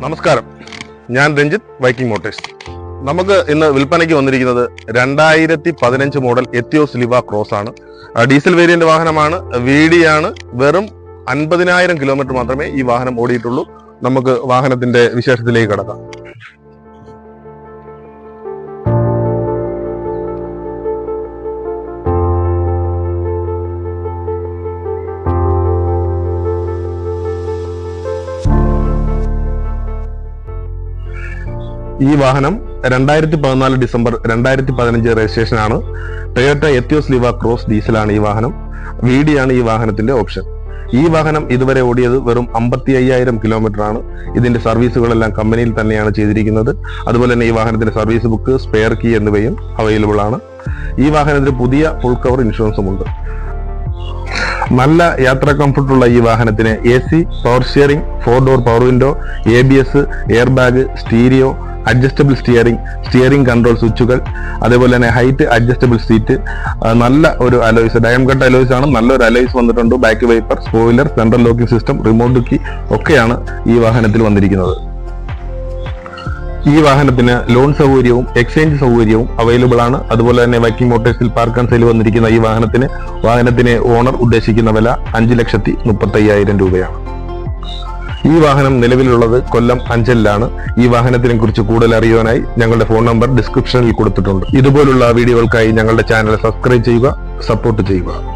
നമസ്കാരം. ഞാൻ Ranjith Viking motors. നമുക്ക് ഇന്ന് വിൽപ്പനയ്ക്ക് വന്നിരിക്കുന്നത് രണ്ടായിരത്തി പതിനഞ്ച് മോഡൽ എത്തിയോസ് ലിവ ക്രോസ് ആണ്. ഡീസൽ വേരിയന്റ് വാഹനമാണ്. വി ഡി ആണ്. വെറും അൻപതിനായിരം കിലോമീറ്റർ മാത്രമേ ഈ വാഹനം ഓടിയിട്ടുള്ളൂ. നമുക്ക് വാഹനത്തിന്റെ വിശേഷത്തിലേക്ക് കടക്കാം. ഈ വാഹനം രണ്ടായിരത്തി പതിനാല് ഡിസംബർ രണ്ടായിരത്തി പതിനഞ്ച് രജിസ്ട്രേഷൻ ആണ് ടൊയോട്ട എത്തിയോസ് ലിവ ക്രോസ് ഡീസലാണ് ഈ വാഹനം. വി ഡി ആണ് ഈ വാഹനത്തിന്റെ ഓപ്ഷൻ. ഈ വാഹനം ഇതുവരെ ഓടിയത് വെറും അമ്പത്തി അയ്യായിരം കിലോമീറ്റർ ആണ് ഇതിന്റെ സർവീസുകളെല്ലാം കമ്പനിയിൽ തന്നെയാണ് ചെയ്തിരിക്കുന്നത്. അതുപോലെ തന്നെ ഈ വാഹനത്തിന്റെ സർവീസ് ബുക്ക് സ്പെയർ കീ എന്നിവയും അവൈലബിൾ ആണ്. ഈ വാഹനത്തിന് പുതിയ ഫുൾ കവർ ഇൻഷുറൻസും ഉണ്ട്. നല്ല യാത്ര കംഫർട്ടുള്ള ഈ വാഹനത്തിന് A C power steering four door power window A B S air bag stereo adjustable steering steering control സ്വിച്ചുകൾ അതേപോലെ തന്നെ ഹൈറ്റ് അഡ്ജസ്റ്റബിൾ സീറ്റ് നല്ല ഒരു അലോയ്സ് ഡയം കട്ട് അലോയ്സ് ആണ്. നല്ലൊരു അലോയ്സ് വന്നിട്ടുണ്ട്. Back wiper spoiler central locking system remote key ഒക്കെയാണ് ഈ വാഹനത്തിൽ വന്നിരിക്കുന്നത്. ഈ വാഹനത്തിന് ലോൺ സൗകര്യവും എക്സ്ചേഞ്ച് സൗകര്യവും അവൈലബിൾ ആണ്. അതുപോലെ തന്നെ വൈക്കിംഗ് മോട്ടോഴ്സിൽ പാർക്ക് ആൻഡ് സെയിൽ വന്നിരിക്കുന്ന ഈ വാഹനത്തിന് വാഹനത്തിന് ഓണർ ഉദ്ദേശിക്കുന്ന വില അഞ്ച് ലക്ഷത്തി മുപ്പത്തി അയ്യായിരം രൂപയാണ്. ഈ വാഹനം നിലവിലുള്ളത് കൊല്ലം അഞ്ചലിലാണ്. ഈ വാഹനത്തിനെ കുറിച്ച് കൂടുതൽ അറിയുവാനായി ഞങ്ങളുടെ ഫോൺ നമ്പർ ഡിസ്ക്രിപ്ഷനിൽ കൊടുത്തിട്ടുണ്ട്. ഇതുപോലുള്ള വീഡിയോകൾക്കായി ഞങ്ങളുടെ ചാനൽ സബ്സ്ക്രൈബ് ചെയ്യുക സപ്പോർട്ട് ചെയ്യുക.